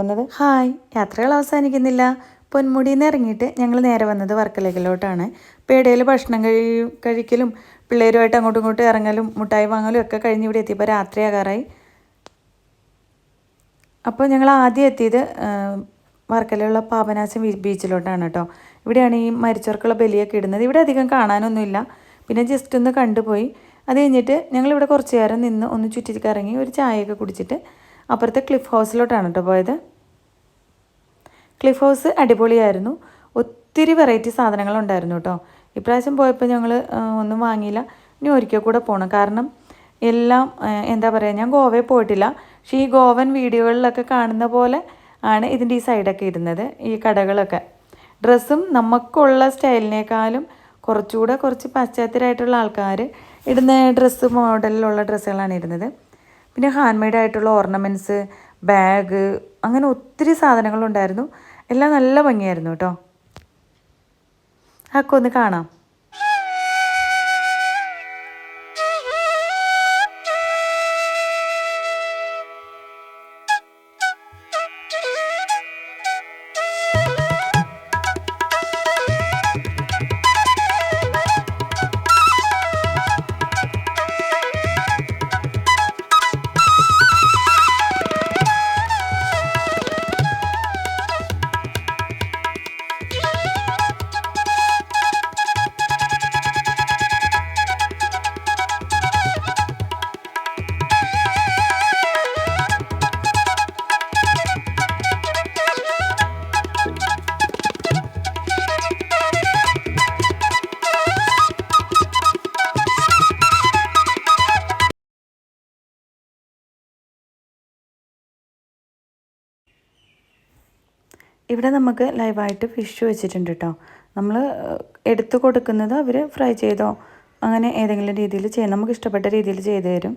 വന്നത്? ഹായ് യാത്രകൾ അവസാനിക്കുന്നില്ല. പൊന്മുടിയിൽ നിന്ന് ഇറങ്ങിയിട്ട് ഞങ്ങൾ നേരെ വന്നത് വർക്കലയിലോട്ടാണ്. പേടയിൽ ഭക്ഷണം കഴിയും കഴിക്കലും പിള്ളേരുമായിട്ട് അങ്ങോട്ടും ഇങ്ങോട്ടും ഇറങ്ങലും മുട്ടായി വാങ്ങലും ഒക്കെ കഴിഞ്ഞ് ഇവിടെ എത്തിയപ്പോൾ രാത്രിയാകാറായി അപ്പോൾ ഞങ്ങൾ ആദ്യം എത്തിയത് വർക്കലയുള്ള പാപനാശം ബീച്ചിലോട്ടാണ് കേട്ടോ. ഇവിടെയാണ് ഈ മരിച്ചവർക്കുള്ള ബലിയൊക്കെ ഇടുന്നത്. ഇവിടെ അധികം കാണാനൊന്നുമില്ല. പിന്നെ ജസ്റ്റ് ഒന്ന് കണ്ടുപോയി. അത് കഴിഞ്ഞിട്ട് ഞങ്ങളിവിടെ കുറച്ച് നേരം നിന്ന് ഒന്ന് ചുറ്റി കറങ്ങി ഒരു ചായയൊക്കെ കുടിച്ചിട്ട് അപ്പുറത്തെ ക്ലിഫ് ഹൗസിലോട്ടാണ് കേട്ടോ പോയത്. ക്ലിഫ് ഹൗസ് അടിപൊളിയായിരുന്നു. ഒത്തിരി വെറൈറ്റി സാധനങ്ങളുണ്ടായിരുന്നു കേട്ടോ ഇപ്രാവശ്യം പോയപ്പോൾ ഞങ്ങൾ ഒന്നും വാങ്ങിയില്ല. ഇനി ഒരിക്കൽ കൂടെ പോകണം കാരണം എല്ലാം എന്താ പറയുക ഞാൻ ഗോവയിൽ പോയിട്ടില്ല. പക്ഷേ ഈ ഗോവൻ വീഡിയോകളിലൊക്കെ കാണുന്ന പോലെ ആണ് ഇതിന്റെ ഈ സൈഡൊക്കെ ഇരുന്നത് ഈ കടകളൊക്കെ. ഡ്രസ്സും നമുക്കുള്ള സ്റ്റൈലിനേക്കാളും കുറച്ചുകൂടെ കുറച്ച് പാശ്ചാത്യരായിട്ടുള്ള ആൾക്കാർ ഇടുന്ന ഡ്രസ്സ് മോഡലിലുള്ള ഡ്രസ്സുകളാണ് ഇരുന്നത്. പിന്നെ ഹാൻഡ് മെയ്ഡ് ആയിട്ടുള്ള ഓർണമെന്റ്സ് ബാഗ് അങ്ങനെ ഒത്തിരി സാധനങ്ങളുണ്ടായിരുന്നു. എല്ലാം നല്ല ഭംഗിയായിരുന്നു കേട്ടോ. അതൊക്കെ ഒന്ന് കാണാം. ഇവിടെ നമുക്ക് ലൈവായിട്ട് ഫിഷ് വെച്ചിട്ടുണ്ട് കേട്ടോ നമ്മൾ എടുത്തു കൊടുക്കുന്നത് അവർ ഫ്രൈ ചെയ്തോ അങ്ങനെ ഏതെങ്കിലും രീതിയിൽ ചെയ്യാം നമുക്ക് ഇഷ്ടപ്പെട്ട രീതിയിൽ ചെയ്തു തരും.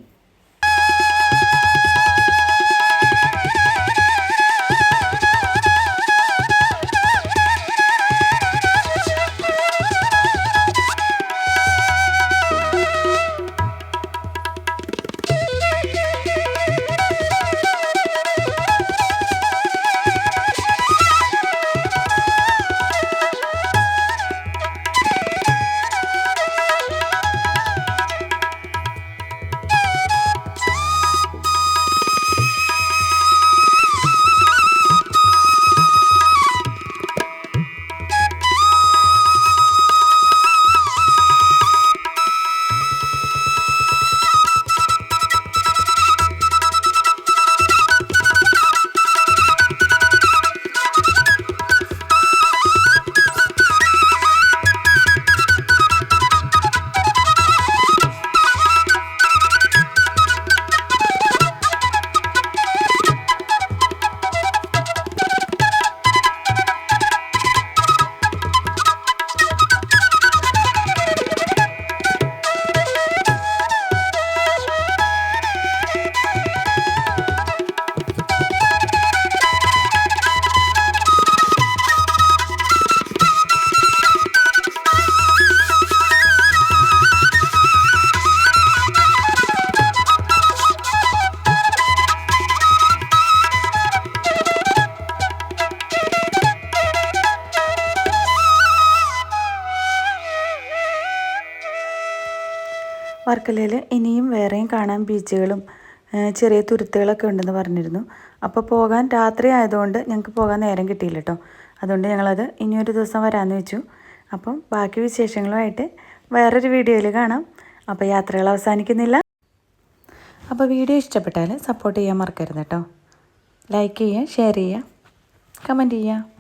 വർക്കലയിൽ ഇനിയും വേറെയും കാണാൻ ബീച്ചുകളും ചെറിയ തുരുത്തുകളൊക്കെ ഉണ്ടെന്ന് പറഞ്ഞിരുന്നു. അപ്പോൾ പോകാൻ രാത്രി ആയതുകൊണ്ട് ഞങ്ങൾക്ക് പോകാൻ നേരം കിട്ടിയില്ല കേട്ടോ അതുകൊണ്ട് ഞങ്ങളത് ഇനിയൊരു ദിവസം വരാമെന്ന് വെച്ചു. അപ്പം ബാക്കി വിശേഷങ്ങളുമായിട്ട് വേറൊരു വീഡിയോയിൽ കാണാം. അപ്പോൾ യാത്രകൾ അവസാനിക്കുന്നില്ല. അപ്പോൾ വീഡിയോ ഇഷ്ടപ്പെട്ടാൽ സപ്പോർട്ട് ചെയ്യാൻ മറക്കരുത് കേട്ടോ. ലൈക്ക് ചെയ്യുക ഷെയർ ചെയ്യുക കമന്റ് ചെയ്യുക.